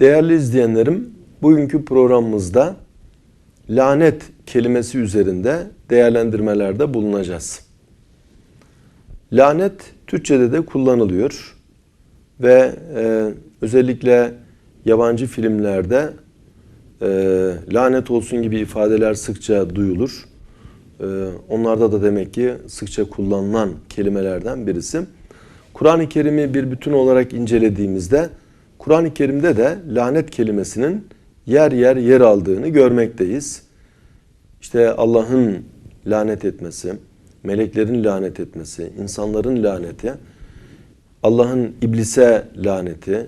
Değerli izleyenlerim, bugünkü programımızda lanet kelimesi üzerinde değerlendirmelerde bulunacağız. Lanet Türkçe'de de kullanılıyor ve e, özellikle yabancı filmlerde e, lanet olsun gibi ifadeler sıkça duyulur. E, onlarda da demek ki sıkça kullanılan kelimelerden birisi. Kur'an-ı Kerim'i bir bütün olarak incelediğimizde Kur'an-ı Kerim'de de lanet kelimesinin yer yer yer aldığını görmekteyiz. İşte Allah'ın lanet etmesi, meleklerin lanet etmesi, insanların laneti, Allah'ın iblise laneti,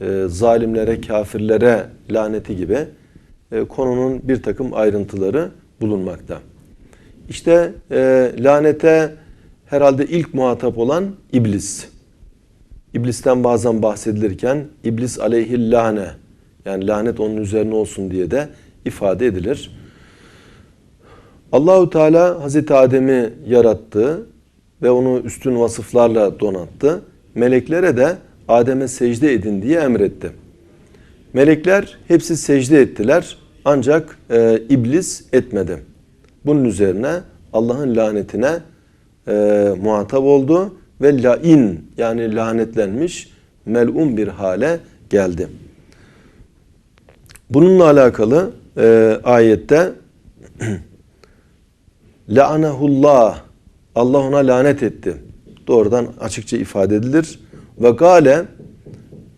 e, zalimlere, kafirlere laneti gibi e, konunun bir takım ayrıntıları bulunmakta. İşte e, lanete herhalde ilk muhatap olan iblis. İblisten bazen bahsedilirken iblis aleyhillâne yani lanet onun üzerine olsun diye de ifade edilir. Allahu Teala Hazreti Adem'i yarattı ve onu üstün vasıflarla donattı. Meleklere de Adem'e secde edin diye emretti. Melekler hepsi secde ettiler ancak e, iblis etmedi. Bunun üzerine Allah'ın lanetine e, muhatap oldu ve lain yani lanetlenmiş melun bir hale geldi. Bununla alakalı e, ayette La'anehullah Allah ona lanet etti. Doğrudan açıkça ifade edilir. Ve gale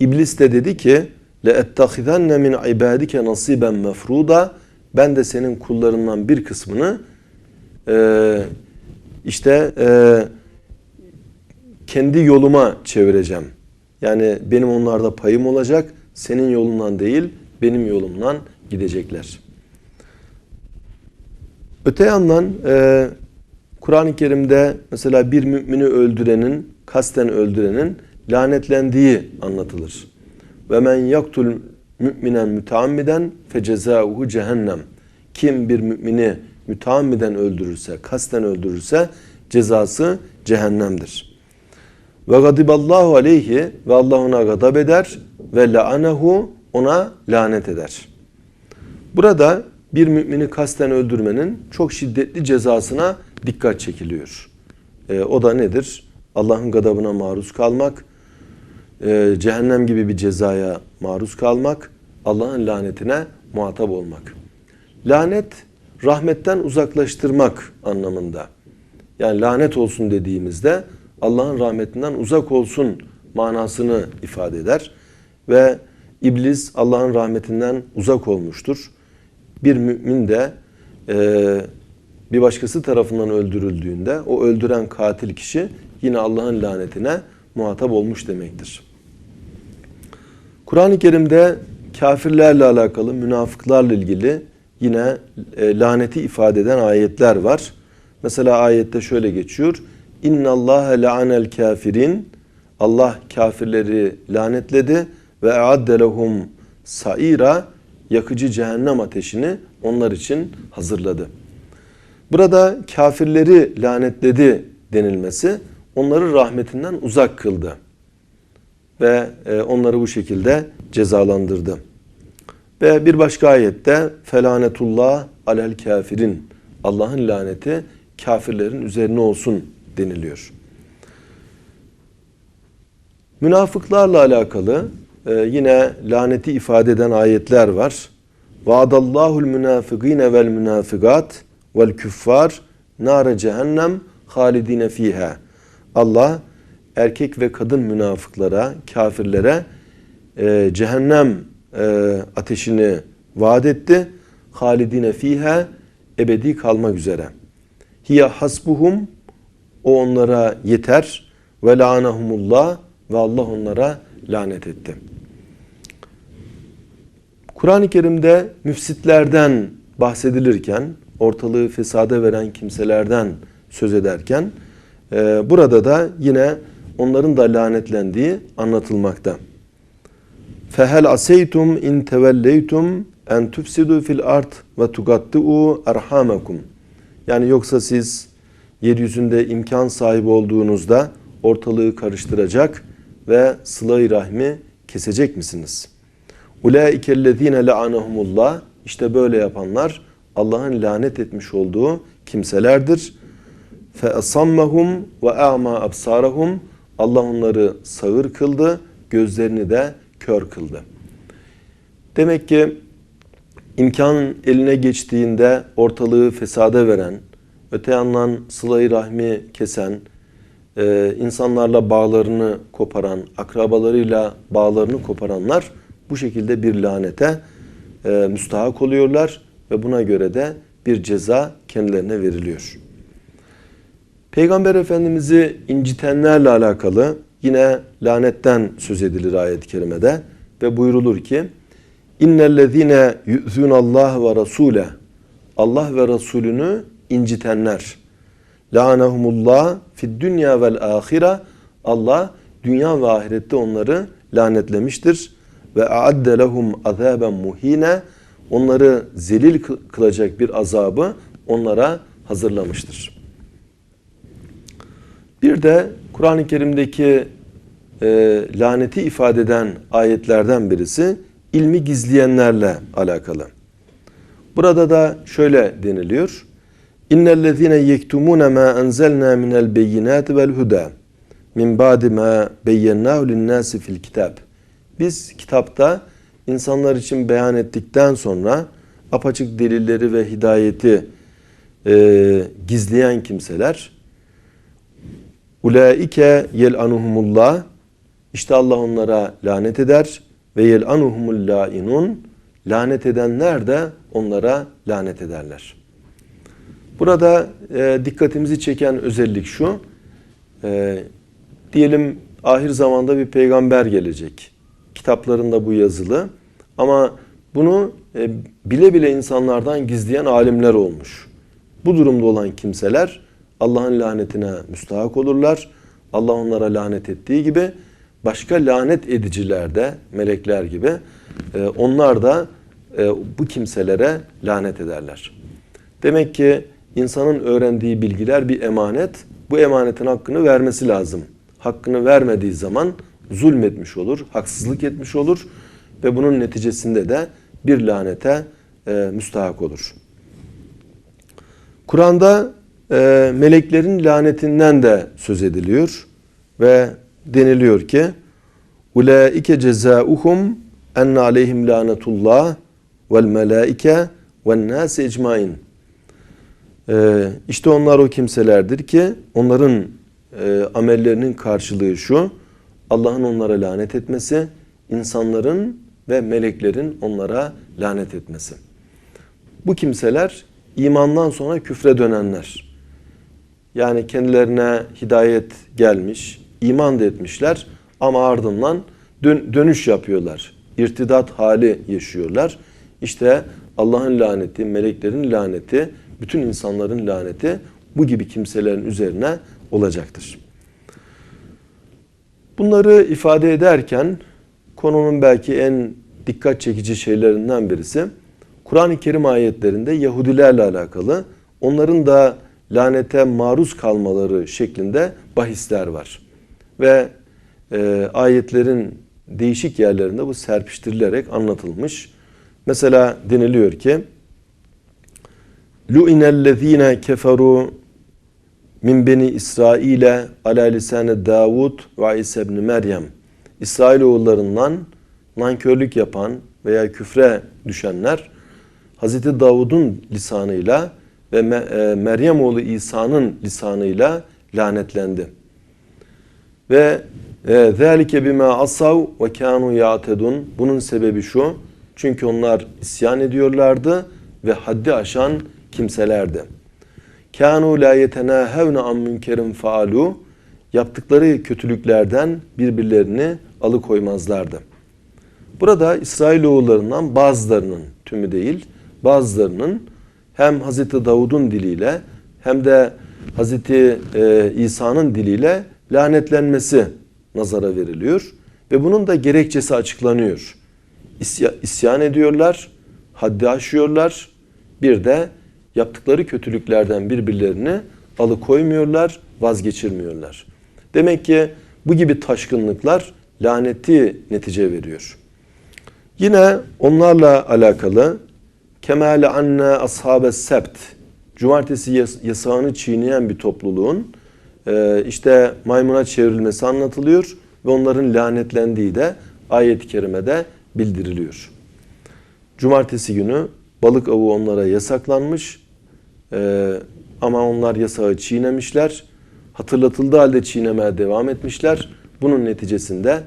İblis de dedi ki ettehizenne min ibadike nasiben mefruda ben de senin kullarından bir kısmını e, işte e, kendi yoluma çevireceğim. Yani benim onlarda payım olacak. Senin yolundan değil benim yolumdan gidecekler. Öte yandan e, Kur'an-ı Kerim'de mesela bir mümini öldürenin, kasten öldürenin lanetlendiği anlatılır. Ve men yaktul müminen müteammiden fecezauhu cehennem. Kim bir mümini müteammiden öldürürse, kasten öldürürse cezası cehennemdir. Ve gadiballahu aleyhi ve Allah ona gadab eder ve laanehu ona lanet eder. Burada bir mümini kasten öldürmenin çok şiddetli cezasına dikkat çekiliyor. E, o da nedir? Allah'ın gadabına maruz kalmak, e, cehennem gibi bir cezaya maruz kalmak, Allah'ın lanetine muhatap olmak. Lanet rahmetten uzaklaştırmak anlamında. Yani lanet olsun dediğimizde Allah'ın rahmetinden uzak olsun manasını ifade eder. Ve iblis Allah'ın rahmetinden uzak olmuştur. Bir mümin de e, bir başkası tarafından öldürüldüğünde o öldüren katil kişi yine Allah'ın lanetine muhatap olmuş demektir. Kur'an-ı Kerim'de kafirlerle alakalı, münafıklarla ilgili yine e, laneti ifade eden ayetler var. Mesela ayette şöyle geçiyor. İnna Allah la'anel kafirin. Allah kafirleri lanetledi ve eadde lehum saira yakıcı cehennem ateşini onlar için hazırladı. Burada kafirleri lanetledi denilmesi onları rahmetinden uzak kıldı ve e, onları bu şekilde cezalandırdı. Ve bir başka ayette felanetullah alel kafirin Allah'ın laneti kafirlerin üzerine olsun deniliyor. Münafıklarla alakalı e, yine laneti ifade eden ayetler var. Vaadallahu'l münafikine vel münafikat vel küffar nare cehennem halidine fiha. Allah erkek ve kadın münafıklara, kafirlere e, cehennem e, ateşini vaat etti. Halidine fiha ebedi kalmak üzere. Hiye hasbuhum o onlara yeter ve la'anahumullah ve Allah onlara lanet etti. Kur'an-ı Kerim'de müfsitlerden bahsedilirken, ortalığı fesade veren kimselerden söz ederken, e, burada da yine onların da lanetlendiği anlatılmakta. Fehel aseytum in tevelleytum en tufsidu fil art ve tugattiu erhamakum. Yani yoksa siz yeryüzünde imkan sahibi olduğunuzda ortalığı karıştıracak ve sıla-i rahmi kesecek misiniz? Ulaikellezine la'anahumullah işte böyle yapanlar Allah'ın lanet etmiş olduğu kimselerdir. Ve a'ma absarahum Allah onları sağır kıldı, gözlerini de kör kıldı. Demek ki imkan eline geçtiğinde ortalığı fesade veren, öte yandan sıla-i rahmi kesen, e, insanlarla bağlarını koparan, akrabalarıyla bağlarını koparanlar bu şekilde bir lanete e, müstahak oluyorlar ve buna göre de bir ceza kendilerine veriliyor. Peygamber Efendimiz'i incitenlerle alakalı yine lanetten söz edilir ayet-i kerimede ve buyrulur ki İnnellezine yu'zunallah ve rasule Allah ve Resulünü incitenler. La'anehumullah fid dünya vel ahire Allah dünya ve ahirette onları lanetlemiştir ve a'adde lehum azaben muhine onları zelil kılacak bir azabı onlara hazırlamıştır. Bir de Kur'an-ı Kerim'deki e, laneti ifade eden ayetlerden birisi ilmi gizleyenlerle alakalı. Burada da şöyle deniliyor. İnnellezine yektumune ma enzelna minel beyinati vel huda min ba'di ma beyyennahu lin-nasi fil kitab. Biz kitapta insanlar için beyan ettikten sonra apaçık delilleri ve hidayeti e, gizleyen kimseler ulaike yel'anuhumullah işte Allah onlara lanet eder ve yel'anuhumul lainun lanet edenler de onlara lanet ederler. Burada e, dikkatimizi çeken özellik şu. E, diyelim ahir zamanda bir peygamber gelecek. Kitaplarında bu yazılı. Ama bunu e, bile bile insanlardan gizleyen alimler olmuş. Bu durumda olan kimseler Allah'ın lanetine müstahak olurlar. Allah onlara lanet ettiği gibi başka lanet ediciler de melekler gibi e, onlar da e, bu kimselere lanet ederler. Demek ki insanın öğrendiği bilgiler bir emanet. Bu emanetin hakkını vermesi lazım. Hakkını vermediği zaman zulmetmiş olur, haksızlık etmiş olur ve bunun neticesinde de bir lanete e, müstahak olur. Kur'an'da e, meleklerin lanetinden de söz ediliyor ve deniliyor ki Ulaike cezauhum enne aleyhim lanetullah vel melaike ve nâs ecmain. Ee, işte onlar o kimselerdir ki onların e, amellerinin karşılığı şu. Allah'ın onlara lanet etmesi, insanların ve meleklerin onlara lanet etmesi. Bu kimseler imandan sonra küfre dönenler. Yani kendilerine hidayet gelmiş, iman da etmişler ama ardından dön dönüş yapıyorlar. İrtidat hali yaşıyorlar. İşte Allah'ın laneti, meleklerin laneti, bütün insanların laneti bu gibi kimselerin üzerine olacaktır. Bunları ifade ederken konunun belki en dikkat çekici şeylerinden birisi Kur'an-ı Kerim ayetlerinde Yahudilerle alakalı onların da lanete maruz kalmaları şeklinde bahisler var. Ve e, ayetlerin değişik yerlerinde bu serpiştirilerek anlatılmış. Mesela deniliyor ki lu'inellezine keferu min beni İsrail'e ala lisane Davud ve İsa ibn Meryem. İsrailoğullarından nankörlük yapan veya küfre düşenler Hz. Davud'un lisanıyla ve e, Meryem oğlu İsa'nın lisanıyla lanetlendi. Ve zelike bima asav ve kanu yatedun. Bunun sebebi şu. Çünkü onlar isyan ediyorlardı ve haddi aşan kimselerdi. Kânû lâ yetenâhevne an münkerin faalu yaptıkları kötülüklerden birbirlerini alıkoymazlardı. Burada İsrailoğullarından bazılarının, tümü değil, bazılarının hem Hazreti Davud'un diliyle hem de Hazreti e, İsa'nın diliyle lanetlenmesi nazara veriliyor ve bunun da gerekçesi açıklanıyor. İsyan ediyorlar, haddi aşıyorlar. Bir de yaptıkları kötülüklerden birbirlerini alıkoymuyorlar, vazgeçirmiyorlar. Demek ki bu gibi taşkınlıklar laneti netice veriyor. Yine onlarla alakalı kemale anne ashabe sebt cumartesi yas- yasağını çiğneyen bir topluluğun e, işte maymuna çevrilmesi anlatılıyor ve onların lanetlendiği de ayet-i kerimede bildiriliyor. Cumartesi günü balık avı onlara yasaklanmış ee, ama onlar yasağı çiğnemişler. Hatırlatıldığı halde çiğnemeye devam etmişler. Bunun neticesinde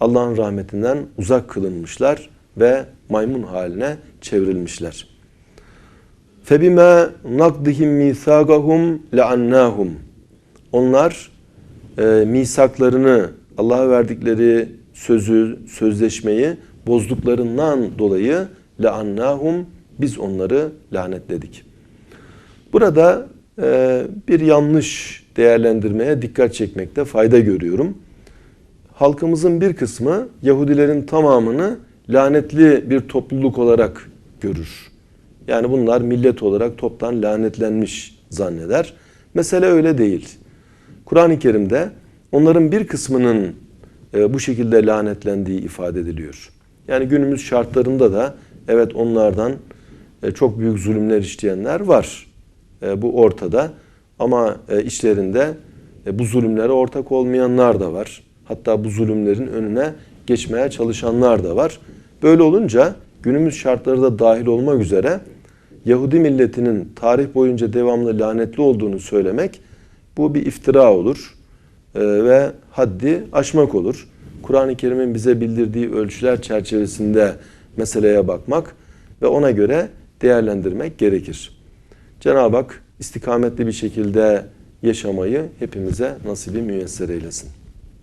Allah'ın rahmetinden uzak kılınmışlar ve maymun haline çevrilmişler. Febime nakdihim misagahum leannahum. Onlar e, misaklarını, Allah'a verdikleri sözü, sözleşmeyi bozduklarından dolayı leannahum biz onları lanetledik. Burada e, bir yanlış değerlendirmeye dikkat çekmekte fayda görüyorum. Halkımızın bir kısmı Yahudilerin tamamını lanetli bir topluluk olarak görür. Yani bunlar millet olarak toptan lanetlenmiş zanneder. Mesele öyle değil. Kur'an-ı Kerim'de onların bir kısmının e, bu şekilde lanetlendiği ifade ediliyor. Yani günümüz şartlarında da evet onlardan e, çok büyük zulümler işleyenler var. E, bu ortada. Ama e, içlerinde e, bu zulümlere ortak olmayanlar da var. Hatta bu zulümlerin önüne geçmeye çalışanlar da var. Böyle olunca günümüz şartları da dahil olmak üzere Yahudi milletinin tarih boyunca devamlı lanetli olduğunu söylemek bu bir iftira olur e, ve haddi aşmak olur. Kur'an-ı Kerim'in bize bildirdiği ölçüler çerçevesinde meseleye bakmak ve ona göre değerlendirmek gerekir. Cenab-ı Hak istikametli bir şekilde yaşamayı hepimize nasibi müyesser eylesin.